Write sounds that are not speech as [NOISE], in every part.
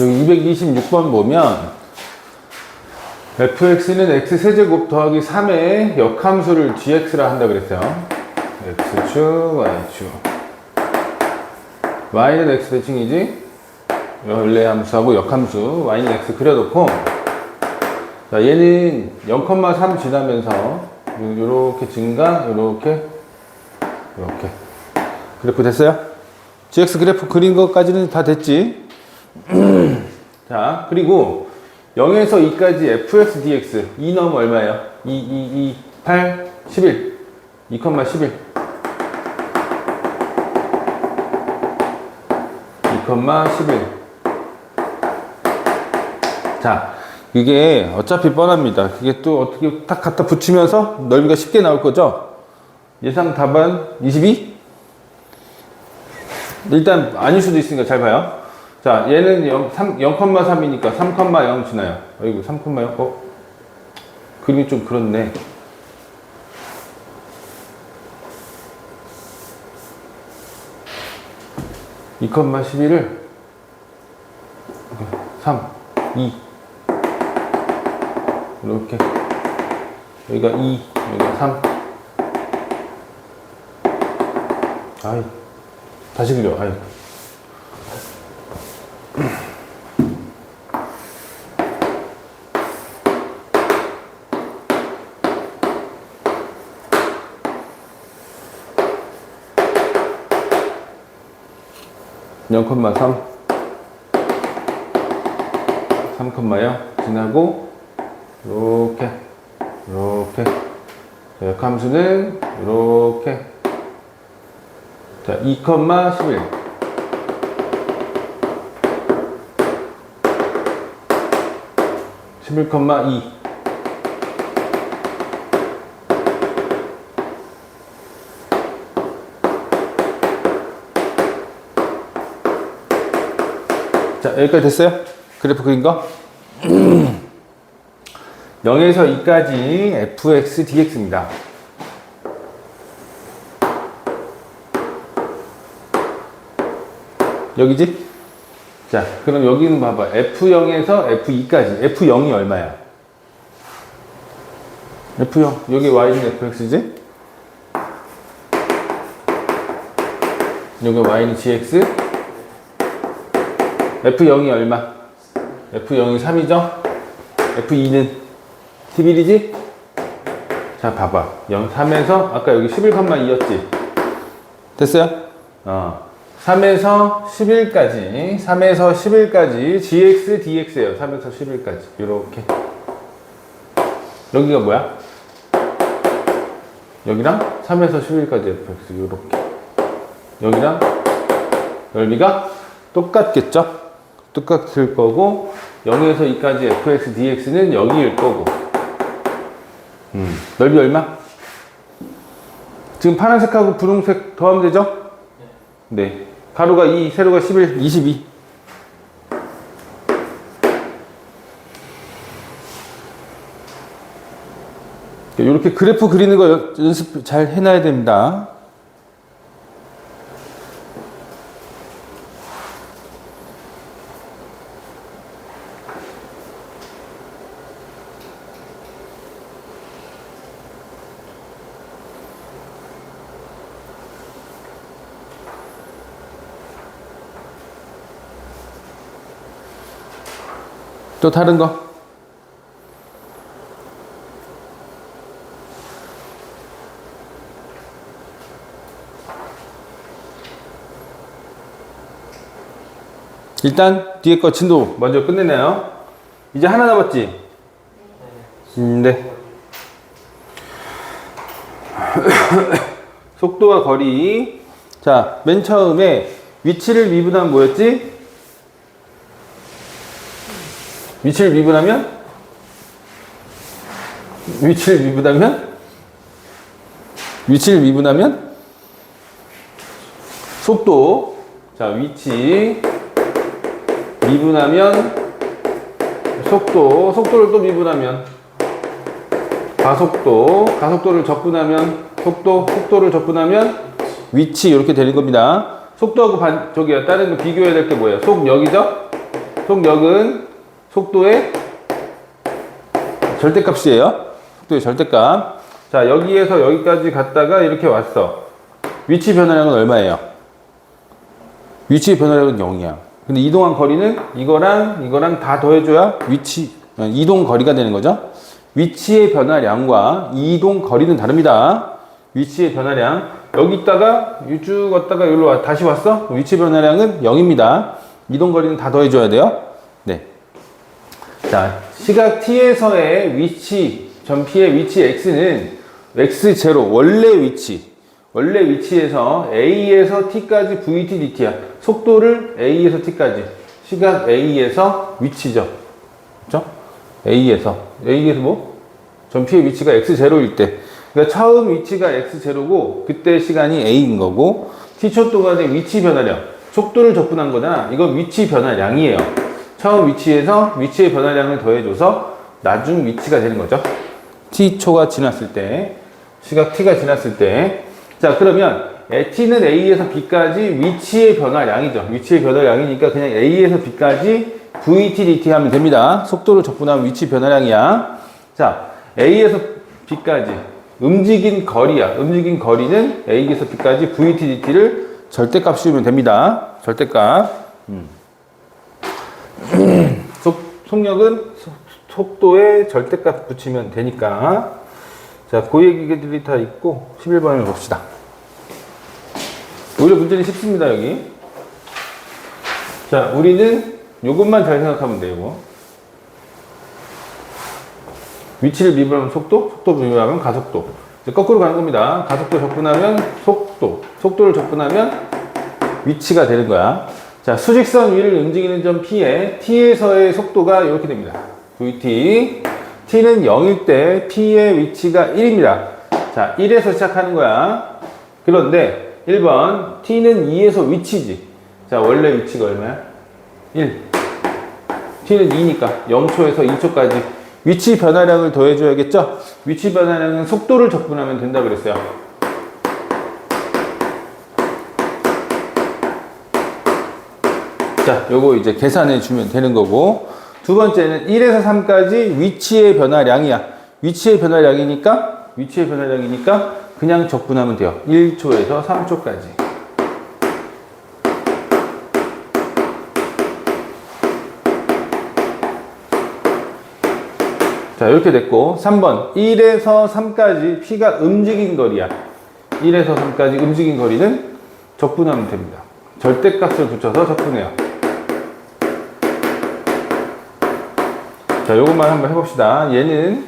여기 226번 보면 fx는 x세제곱 더하기 3의 역함수를 gx라 한다 그랬어요. x축, y축. y는 x 대칭이지? 원래 함수하고 역함수, y는 x 그려놓고 자, 얘는 0,3 지나면서 요렇게 증가, 요렇게, 요렇게. 그래프 됐어요? gx 그래프 그린 것까지는 다 됐지? [CLEARS THROAT] 자, 그리고 0에서 2까지 fx dx 2 넣으면 얼마예요? 2, 2, 2, 8, 11 2,11 2,11 자, 이게 어차피 뻔합니다. 그게 또 어떻게 딱 갖다 붙이면서 넓이가 쉽게 나올 거죠? 예상 답안 22? 일단 아닐 수도 있으니까 잘 봐요. 자, 얘는 0, 3, 0,3이니까 3,0 지나요. 어이구, 3,0. 어? 그림이 좀 그렇네. 이 컴마 11을 3, 2 이렇게 여기가 2, 여기가 3 아이 다시 그려 아이 0,3 3,0 지나고 요렇게 요렇게. 역함수는 요렇게. 자 2,11 11,2 자, 여기까지 됐어요? 그래프 그린 거? 0에서 2까지 fx dx입니다. 여기지? 자, 그럼 여기는 봐봐. f0에서 f2까지. f0이 얼마야? f0. 여기 y는 fx지? 여기 y는 gx? F0이 얼마? F0이 3이죠? F2는 11이지? 자, 봐봐. 0, 3에서, 아까 여기 11,2였지? 됐어요? 어. 3에서 11까지, 3에서 11까지, gx, dx예요. 3에서 11까지. 요렇게. 여기가 뭐야? 여기랑 3에서 11까지 fx. 요렇게. 여기랑 넓이가 똑같겠죠? 똑같을 거고 0에서 2까지 fx dx는 여기일 거고 음, 넓이 얼마? 지금 파란색하고 분홍색 더하면 되죠? 네 가로가 2, 세로가 11, 22 이렇게 그래프 그리는 거 연- 연습 잘 해놔야 됩니다 또 다른 거? 일단 뒤에 거 진도 먼저 끝내네요. 이제 하나 남았지? 음, 네. [COUGHS] 속도와 거리. 자, 맨 처음에 위치를 미분하면 뭐였지? 위치를 미분하면 위치를 미분하면 위치를 미분하면 속도 자 위치 미분하면 속도 속도를 또 미분하면 가속도 가속도를 적분하면 속도 속도를 적분하면 위치 이렇게 되는 겁니다 속도하고 반 저기요 다른 거 비교해야 될 게 뭐예요 속력이죠 속력은 속도의 절대값이에요. 속도의 절대값. 자, 여기에서 여기까지 갔다가 이렇게 왔어. 위치 변화량은 얼마예요? 위치 변화량은 0이야. 근데 이동한 거리는 이거랑 이거랑 다 더해줘야 위치, 어, 이동 거리가 되는 거죠. 위치의 변화량과 이동 거리는 다릅니다. 위치의 변화량. 여기 있다가 쭉 왔다가 여기로 와, 다시 왔어? 위치 변화량은 0입니다. 이동 거리는 다 더해줘야 돼요. 네. 자, 시각 t에서의 위치, 전피의 위치 x는 x0, 원래 위치. 원래 위치에서 a에서 t까지 vt dt야. 속도를 a에서 t까지. 시각 a에서 위치죠. 그죠? a에서. a에서 뭐? 전피의 위치가 x0일 때. 그러니까 처음 위치가 x0고, 그때 시간이 a인 거고, t초 동안의 위치 변화량. 속도를 접근한 거잖아. 이건 위치 변화량이에요. 처음 위치에서 위치의 변화량을 더해줘서 나중 위치가 되는 거죠. t초가 지났을 때, 시각 t가 지났을 때. 자, 그러면 에, t는 a에서 b까지 위치의 변화량이죠. 위치의 변화량이니까 그냥 a에서 b까지 vt dt 하면 됩니다. 속도를 접근하면 위치 변화량이야. 자, a에서 b까지 움직인 거리야. 움직인 거리는 a에서 b까지 vt dt를 절대값 씌우면 됩니다. 절대값. [CLEARS THROAT] 속, 속력은 소- 속도에 절대값 붙이면 되니까. 자, 그 얘기들이 다 있고, 11번을 봅시다. 오히려 문제는 쉽습니다, 여기. 자, 우리는 요것만 잘 생각하면 돼요, 위치를 미분하면 속도, 속도 미분하면 가속도. 이제 거꾸로 가는 겁니다. 가속도 접근하면 속도, 속도를 접근하면 위치가 되는 거야. 자, 수직선 위를 움직이는 점 P에 T에서의 속도가 이렇게 됩니다. VT. T는 0일 때 P의 위치가 1입니다. 자, 1에서 시작하는 거야. 그런데 1번 T는 2에서 위치지. 자, 원래 위치가 얼마야? 1. T는 2니까 0초에서 2초까지 위치 변화량을 더해줘야겠죠? 위치 변화량은 속도를 접근하면 된다 그랬어요. 자, 요거 이제 계산해 주면 되는 거고. 두 번째는 1에서 3까지 위치의 변화량이야. 위치의 변화량이니까, 위치의 변화량이니까 그냥 접근하면 돼요. 1초에서 3초까지. 자, 이렇게 됐고. 3번. 1에서 3까지 P가 움직인 거리야. 1에서 3까지 움직인 거리는 적분하면 됩니다. 절대값을 붙여서 적분해요. 자, 요것만 한번 해봅시다. 얘는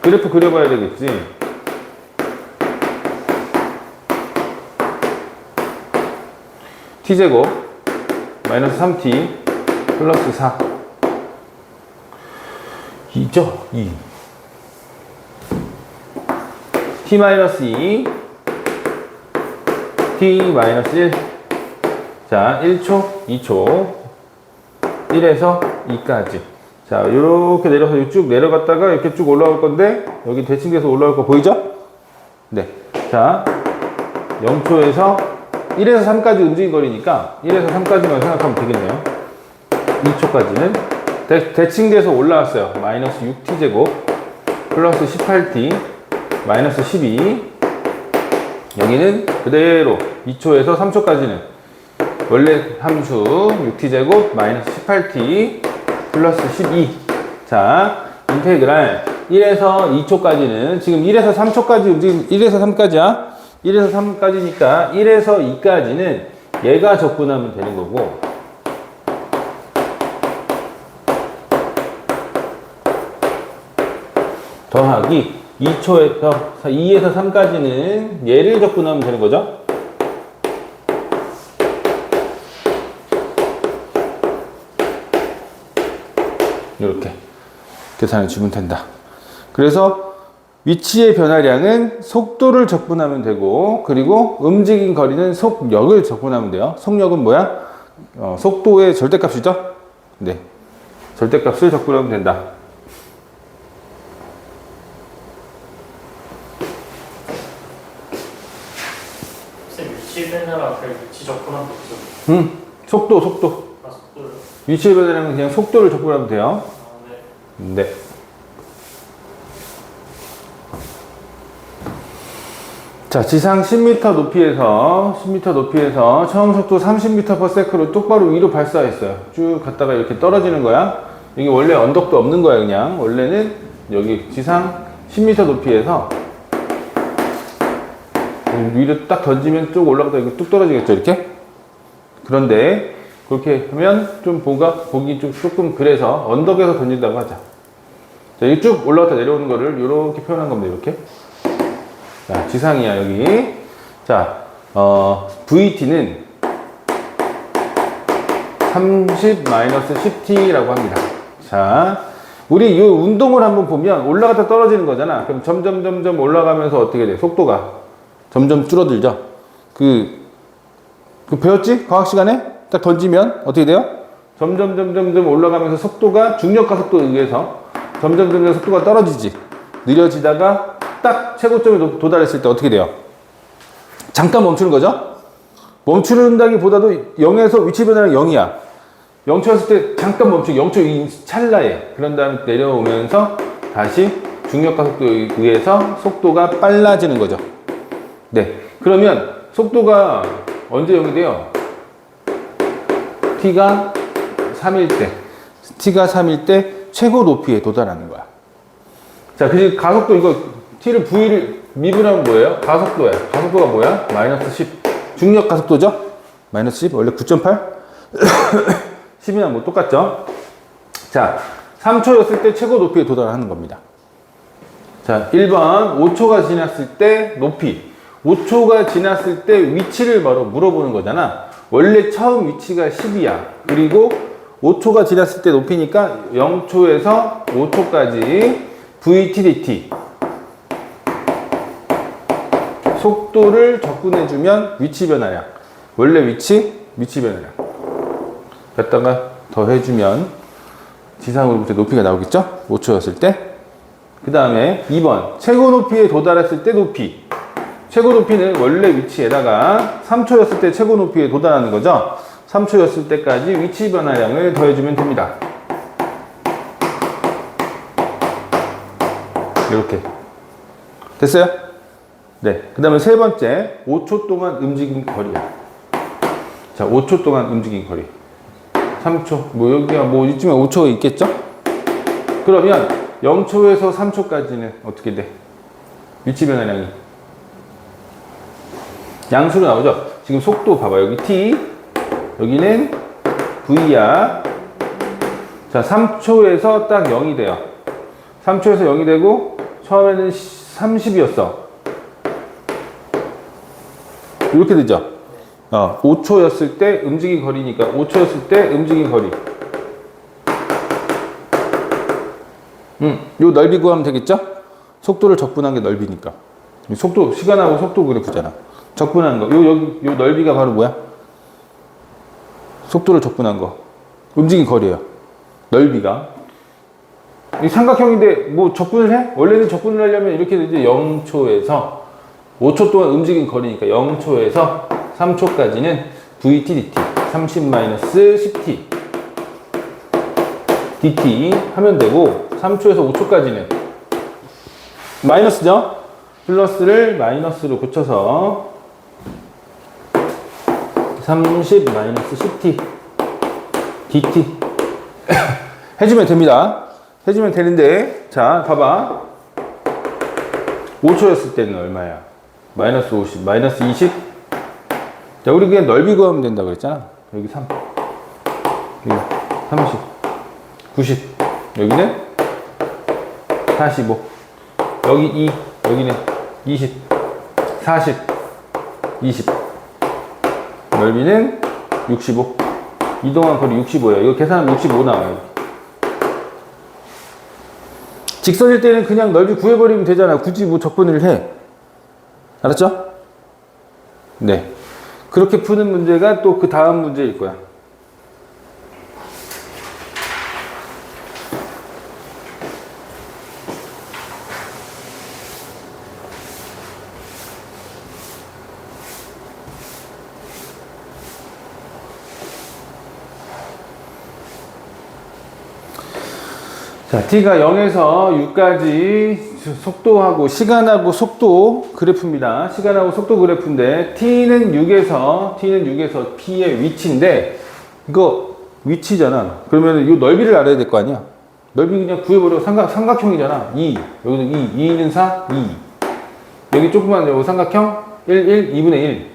그래프 그려봐야 되겠지. t제곱 마이너스 3t 플러스 4 2죠? 2 t 마이너스 2 t 마이너스 1 자, 1초, 2초 1에서 2까지 자, 이렇게 내려서 쭉 내려갔다가 이렇게 쭉 올라올 건데 여기 대칭돼서 올라올 거 보이죠? 네. 자, 0초에서 1에서 3까지 움직인 거리니까 1에서 3까지만 생각하면 되겠네요. 2초까지는 대, 대칭돼서 올라왔어요. 마이너스 6t제곱 플러스 18t 마이너스 12 여기는 그대로 2초에서 3초까지는 원래 함수 6t제곱 마이너스 18t 플러스 12 자, 인테그랄 1에서 2초까지는 지금 1에서 3초까지 움직임 1에서 3까지야? 1에서 3까지니까 1에서 2까지는 얘가 접근하면 되는 거고. 더하기 2초에서 2에서 3까지는 얘를 접근하면 되는 거죠. 이렇게 계산해 주면 된다. 그래서 위치의 변화량은 속도를 적분하면 되고 그리고 움직인 거리는 속력을 적분하면 돼요. 속력은 뭐야? 어, 속도의 절대값이죠. 네, 절대값을 적분하면 된다. 쌤 위치 변화랑 그 위치 거 있어. 음, 속도, 속도. 아, 위치의 변화량은 그냥 속도를 적분하면 돼요. 네. 자, 지상 10m 높이에서 10m 높이에서 처음 속도 30m/s로 똑바로 위로 발사했어요. 쭉 갔다가 이렇게 떨어지는 거야. 이게 원래 언덕도 없는 거야, 그냥. 원래는 여기 지상 10m 높이에서 위로 딱 던지면 쭉 올라가다 이거 뚝 떨어지겠죠, 이렇게? 그런데 그렇게 하면 좀 보가 보기 좀 조금 그래서 언덕에서 던진다고 하자. 자, 이쭉 올라갔다 내려오는 거를 이렇게 표현한 겁니다. 이렇게. 자, 지상이야 여기. 자, 어, VT는 30-10t라고 합니다. 자, 우리 이 운동을 한번 보면 올라갔다 떨어지는 거잖아. 그럼 점점 점점 올라가면서 어떻게 돼? 속도가 점점 줄어들죠. 그, 그 배웠지? 과학 시간에 딱 던지면 어떻게 돼요? 점점 점점 점 올라가면서 속도가 중력과 속도에 의해서 점점 점점 속도가 떨어지지. 느려지다가 딱 최고점에 도- 도달했을 때 어떻게 돼요? 잠깐 멈추는 거죠? 멈추는다기보다도 0에서 위치 변화는 0이야. 0초였을 때 잠깐 멈추고 0초 이 찰나에 그런 다음에 내려오면서 다시 중력과 속도에 의해서 속도가 빨라지는 거죠. 네. 그러면 속도가 언제 0이 돼요? T가 3일 때. t가 3일 때 최고 높이에 도달하는 거야. 자, 그 가속도 이거 t를 v를 미분하면 뭐예요? 가속도야. 가속도가 뭐야? 마이너스 10. 중력 가속도죠? 마이너스 10. 원래 9.8? 10이랑 [COUGHS] 뭐 똑같죠? 자, 3초였을 때 최고 높이에 도달하는 겁니다. 자, 1번 5초가 지났을 때 높이. 5초가 지났을 때 위치를 바로 물어보는 거잖아. 원래 처음 위치가 10이야. 그리고 5초가 지났을 때 높이니까 0초에서 5초까지 VTDT. 속도를 접근해주면 위치 변화량. 원래 위치, 위치 변화량. 갖다가 더 해주면 지상으로부터 높이가 나오겠죠? 5초였을 때. 그 다음에 2번 최고 높이에 도달했을 때 높이 최고 높이는 원래 위치에다가 3초였을 때 최고 높이에 도달하는 거죠? 3초였을 때까지 위치 변화량을 더해주면 됩니다. 이렇게. 됐어요? 네 그 다음에 세 번째 5초 동안 움직인 거리야 자 5초 동안 움직인 거리. 3초. 뭐 여기가 뭐 이쯤에 5초가 있겠죠? 그러면 0초에서 3초까지는 어떻게 돼? 위치 변화량이 양수로 나오죠? 지금 속도 봐봐 여기 t 여기는 v야 자 3초에서 딱 0이 돼요 3초에서 0이 되고 처음에는 30이었어 이렇게 되죠? 어, 5초였을 때 움직인 거리니까 5초였을 때 움직인 거리 음, 요 넓이 구하면 되겠죠? 속도를 적분한 게 넓이니까. 속도, 시간하고 속도 그래프잖아. 적분한 거. 요, 여기, 요 넓이가 바로 뭐야? 속도를 적분한 거. 움직인 거리예요. 넓이가. 이 삼각형인데 뭐 적분을 해? 원래는 적분을 하려면 이렇게 되지. 0초에서 5초 동안 움직인 거리니까 0초에서 3초까지는 VTDT 30-10t dt 하면 되고 3초에서 5초까지는 마이너스죠? 플러스를 마이너스로 고쳐서 30-10t dt [COUGHS] 해주면 됩니다. 해주면 되는데 자 봐봐. 5초였을 때는 얼마야? 마이너스 50, 마이너스 20 자, 우리 그냥 넓이 구하면 된다고 그랬잖아. 여기 3, 여기 30, 90, 여기는 45, 여기 2, 여기는 20, 40, 20, 넓이는 65, 이동한 거리 65예요. 이거 계산하면 65 나와요. 직선일 때는 그냥 넓이 구해버리면 되잖아. 굳이 뭐 적분을 해. 알았죠? 네. 그렇게 푸는 문제가 또 그 다음 문제일 거야. 자, t가 0에서 6까지 속도하고 시간하고 속도 그래프입니다. 시간하고 속도 그래프인데 t는 6에서 t는 6에서 p의 위치인데 이거 위치잖아. 그러면 이 넓이를 알아야 될 거 아니야. 넓이 그냥 구해버려 삼각 삼각형이잖아. 2 여기도 2 2는 4 2 여기 조그만 여기 삼각형 1 1 2분의 1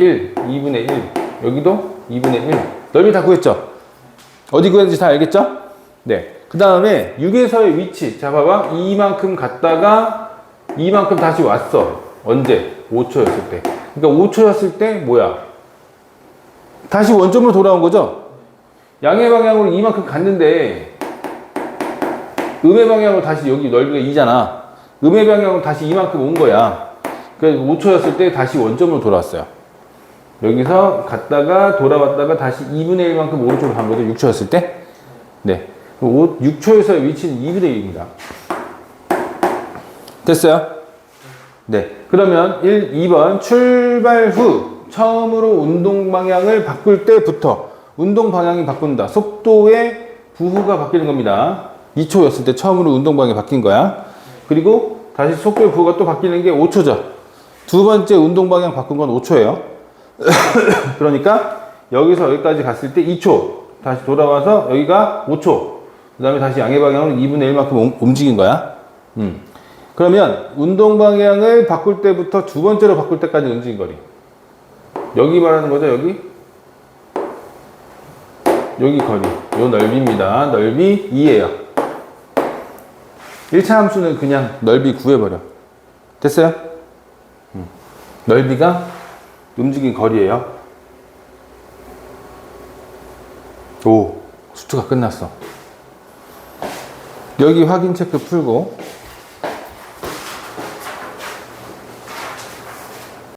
1 2분의 1 여기도 2분의 1 넓이 다 구했죠? 어디 구했는지 다 알겠죠? 네. 그 다음에 6에서의 위치. 자, 봐봐. 이만큼 갔다가 이만큼 다시 왔어. 언제? 5초였을 때. 그러니까 5초였을 때 뭐야? 다시 원점으로 돌아온 거죠? 양의 방향으로 이만큼 갔는데 음의 방향으로 다시 여기 넓이가 2잖아. 음의 방향으로 다시 이만큼 온 거야. 그래서 5초였을 때 다시 원점으로 돌아왔어요. 여기서 갔다가 돌아왔다가 다시 2분의 1만큼 오른쪽으로 간 거죠. 6초였을 때. 네. 5, 6초에서의 위치는 2분의 1입니다. 됐어요? 네. 그러면 1, 2번 출발 후 처음으로 운동 방향을 바꿀 때부터 운동 방향이 바꾼다. 속도의 부호가 바뀌는 겁니다. 2초였을 때 처음으로 운동 방향이 바뀐 거야. 그리고 다시 속도의 부호가 또 바뀌는 게 5초죠. 두 번째 운동 방향 바꾼 건 5초예요. [COUGHS] 그러니까 여기서 여기까지 갔을 때 2초. 다시 돌아와서 여기가 5초. 그 다음에 다시 양의 방향으로 2분의 1만큼 움직인 거야. 음. 그러면 운동 방향을 바꿀 때부터 두 번째로 바꿀 때까지 움직인 거리. 여기 말하는 거죠, 여기? 여기 거리. 요 넓이입니다. 넓이 2예요. 1차 함수는 그냥 넓이 구해버려. 됐어요? 음. 넓이가 움직인 거리예요. 오, 수트가 끝났어. 여기 확인 체크 풀고